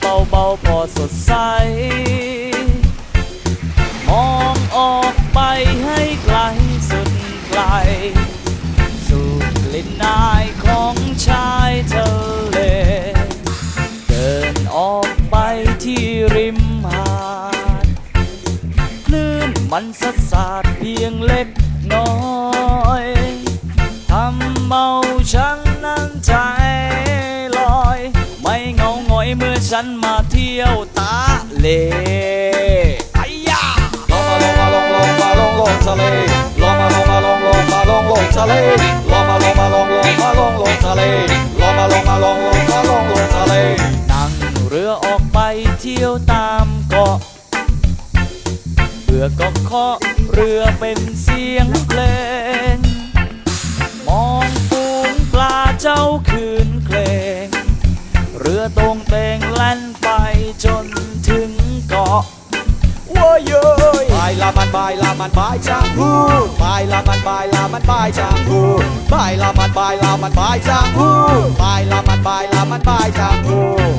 เบาเบาพอสดใส มองออกไปให้ไกลสุดไกล สูดกลิ่นนายของชายทะเล เดินออกไปที่ริมหาด คลื่นมันสัดสาดเพียงเล็ก ฉันมาเที่ยวตาเลไอ้ยาลงมาลงมาลงลงมาลงลงทะเลลงมาลงมาลงลงมาลงลงทะเลลงมาลงมาลงลงมาลงลงทะเลลงมาลงมาลงลงมาลงลงทะเลนั่งเรือออกไปเที่ยวตามเกาะเรือก็เคาะเรือเป็นเสียงเพลงมองฝูงปลาเจ้าคืนเคลงเรือตรงเตงแล่นไปจนถึงเกาะว้ายเย้ยบายละมันบายละมันบายจางฮูบายละมันบายละมันบายจางฮูบายละมันบายละมันบายจางฮูบายละมันบายละมันบายจางฮู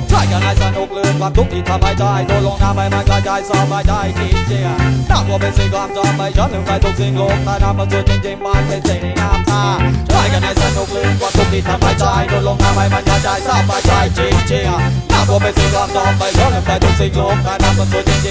ช่วยกันให้สนุกลืมความทุกข์ที่ทำให้ใจโดนลงน้ำให้มันกระจายสบายใจจริงจริงน่ากลัวเป็นสิ่งความจำไม่ย้อนลืมไปทุกสิ่งโลกแต่น้ำมันสุดจริงๆมันเป็นสิ่งในงามตา ที่ทำให้ใจโดนลงทำให้มันกระจายสบายใจจริงจริงหน้ากลัวเป็นสิ่งความจำไม่ย้อนลืมไปทุกสิ่งลงการนำมันสุดจริง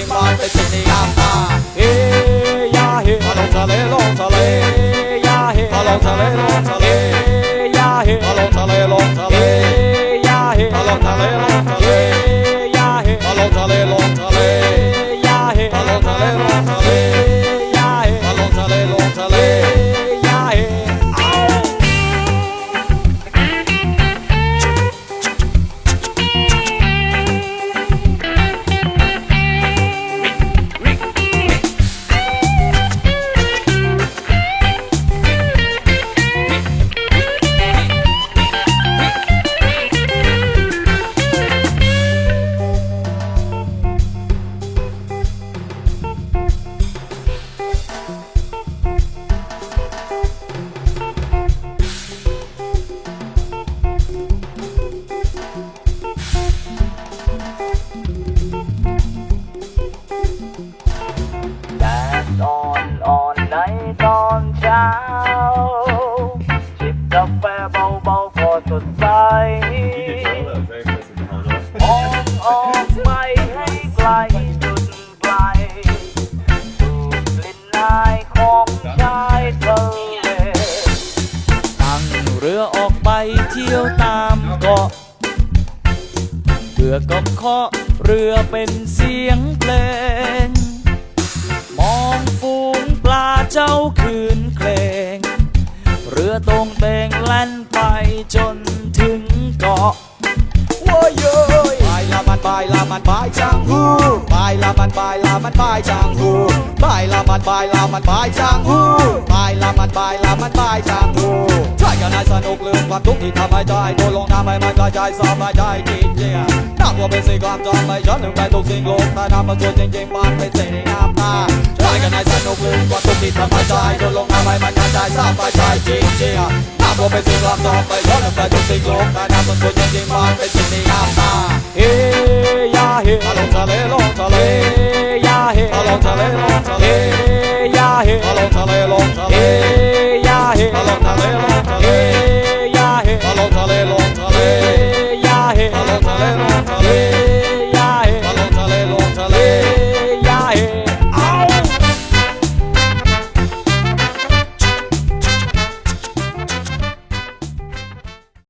กาแฟเบาๆพอสดใส มองออกไปให้ไกลจุดไกลสูกลิ่นนายของชายทะเลนั่งเรือออกไปเที่ยวตามเกาะเรือก็เคาะเรือเป็นเสียงเพลง มองฝูงปลาเจ้าคืน เตงแล่นไปจนถึงเกาะว้ายเย้ยบายละมันบายละมันบายจางฮูบายละมันบายละมันบายจางฮูบายละมันบายละมันบายจางฮูบายละมันบายละมันบายจางฮูช่วยกันให้สนุกลืมความทุกข์ที่ทำให้ใจโดนลงน้ำให้มันกระจายสบายใจจริงจริงน่ากลัวเป็นสิ่งความจำไม่ย้อนลืมไปทุกสิ่งโลกแต่น้ำมันสุดจริงๆมันเป็นสิ่งในงามตาช่วยกันให้สนุกลืมความทุกข์ที่ทำให้ใจโดนลงน้ำให้มันกระจายสบายใจจริงจริงน่าผมเป็นสิ่งลับต่อไปย้อนกลับไปสิงดลงแต่น้ำมันตัวจริงมัเป็นสิ่งที่ยากาเฮียเฮียลงทะเลลง